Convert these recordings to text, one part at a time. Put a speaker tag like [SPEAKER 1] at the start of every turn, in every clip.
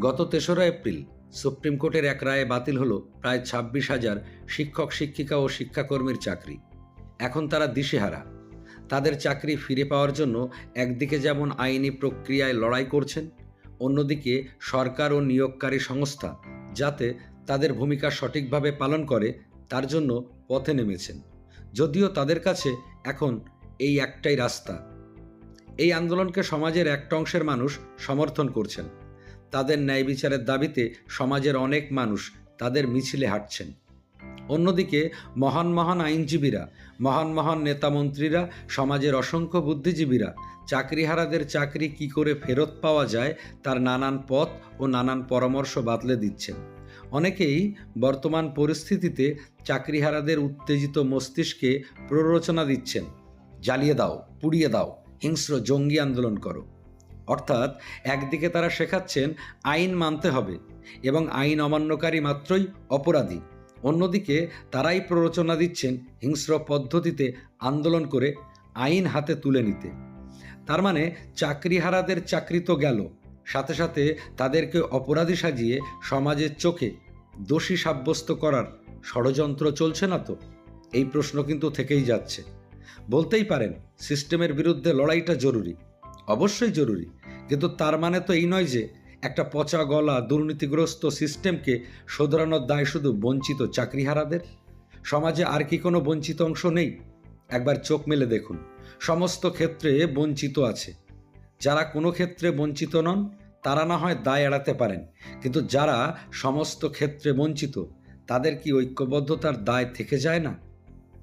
[SPEAKER 1] গত তেসরা April supreme কোর্টের এক রায়ে বাতিল হলো প্রায় ছাব্বিশ হাজার শিক্ষক, শিক্ষিকা ও শিক্ষাকর্মীর চাকরি। এখন তারা দিশেহারা। তাদের চাকরি ফিরে পাওয়ার জন্য একদিকে যেমন আইনি প্রক্রিয়ায় লড়াই করছেন, অন্যদিকে সরকার ও নিয়োগকারী সংস্থা যাতে তাদের ভূমিকা সঠিকভাবে পালন করে, তার জন্য পথে নেমেছেন। যদিও তাদের কাছে এখন এই একটাই রাস্তা। এই আন্দোলনকে সমাজের একটা অংশের মানুষ সমর্থন করছেন। তাদের ন্যায় বিচারের দাবিতে সমাজের অনেক মানুষ তাদের মিছিলে হাঁটছেন। অন্যদিকে মহান মহান আইনজীবীরা, মহান মহান নেতামন্ত্রীরা, সমাজের অসংখ্য বুদ্ধিজীবীরা, চাকরিহারাদের চাকরি কি করে ফেরত পাওয়া যায় তার নানান পথ ও নানান পরামর্শ বাতলে দিচ্ছেন। অনেকেই বর্তমান পরিস্থিতিতে চাকরিহারাদের উত্তেজিত মস্তিষ্কে প্ররোচনা দিচ্ছেন। জ্বালিয়ে দাও, পুড়িয়ে দাও, হিংস্র জঙ্গি আন্দোলন করো। অর্থাৎ একদিকে তারা শেখাচ্ছেন আইন মানতে হবে এবং আইন অমান্যকারী মাত্রই অপরাধী। অন্যদিকে তারাই প্ররোচনা দিচ্ছেন হিংস্র পদ্ধতিতে আন্দোলন করে আইন হাতে তুলে নিতে। তার মানে চাকরিহারাদের চাকরি তো গেল, সাথে সাথে তাদেরকে অপরাধী সাজিয়ে সমাজের চোখে দোষী সাব্যস্ত করার ষড়যন্ত্র চলছে না তো? এই প্রশ্ন কিন্তু থেকেই যাচ্ছে। বলতেই পারেন, সিস্টেমের বিরুদ্ধে লড়াইটা জরুরি, অবশ্যই জরুরি। কিন্তু তার মানে তো এই নয় যে একটা পচা গলা দুর্নীতিগ্রস্ত সিস্টেমকে শোধরানোর দায় শুধু বঞ্চিত চাকরিহারাদের? সমাজে আর কি কোনো বঞ্চিত অংশ নেই? একবার চোখ মেলে দেখুন, সমস্ত ক্ষেত্রে বঞ্চিত আছে। যারা কোনো ক্ষেত্রে বঞ্চিত নন, তারা না হয় দায় এড়াতে পারেন, কিন্তু যারা সমস্ত ক্ষেত্রে বঞ্চিত, তাদের কি ঐক্যবদ্ধতার দায় থেকে যায় না?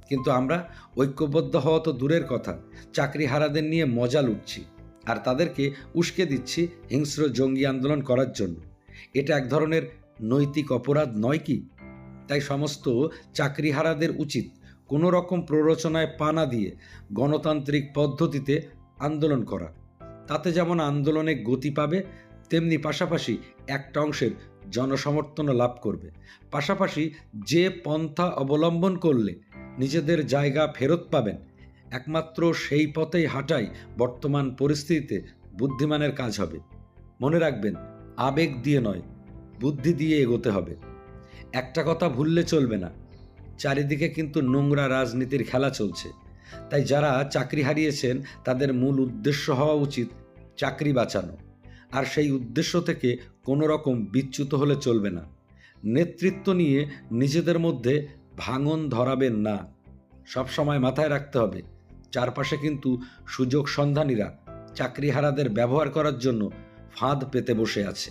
[SPEAKER 1] কিন্তু আমরা ঐক্যবদ্ধ হওয়া তো দূরের কথা, চাকরিহারাদের নিয়ে মজা লুটছি। আর তাদেরকে উস্কে দিচ্ছি হিংস্র জঙ্গি আন্দোলন করার জন্য। এটা এক ধরনের নৈতিক অপরাধ নয় কি? তাই সমস্ত চাকরিহারাদের উচিত কোনো রকম প্ররোচনায় পা না দিয়ে গণতান্ত্রিক পদ্ধতিতে আন্দোলন করা। তাতে যেমন আন্দোলনে গতি পাবে, তেমনি পাশাপাশি একটা অংশের জনসমর্থনও লাভ করবে। পাশাপাশি যে পন্থা অবলম্বন করলে নিজেদের জায়গা ফেরত পাবেন একমাত্র সেই পথেই হাঁটাই বর্তমান পরিস্থিতিতে বুদ্ধিমানের কাজ হবে। মনে রাখবেন, আবেগ দিয়ে নয়, বুদ্ধি দিয়ে এগোতে হবে। একটা কথা ভুললে চলবে না। চারিদিকে কিন্তু নোংরা রাজনীতির খেলা চলছে। তাই যারা চাকরি হারিয়েছেন, তাদের মূল উদ্দেশ্য হওয়া উচিত চাকরি বাঁচানো। আর সেই উদ্দেশ্য থেকে কোনো রকম বিচ্যুত হলে চলবে না। নেতৃত্ব নিয়ে নিজেদের মধ্যে ভাঙন ধরাবেন না। সবসময় মাথায় রাখতে হবে চারপাশে কিন্তু সুযোগ সন্ধানীরা চাকরিহারাদের ব্যবহার করার জন্য ফাঁদ পেতে বসে আছে।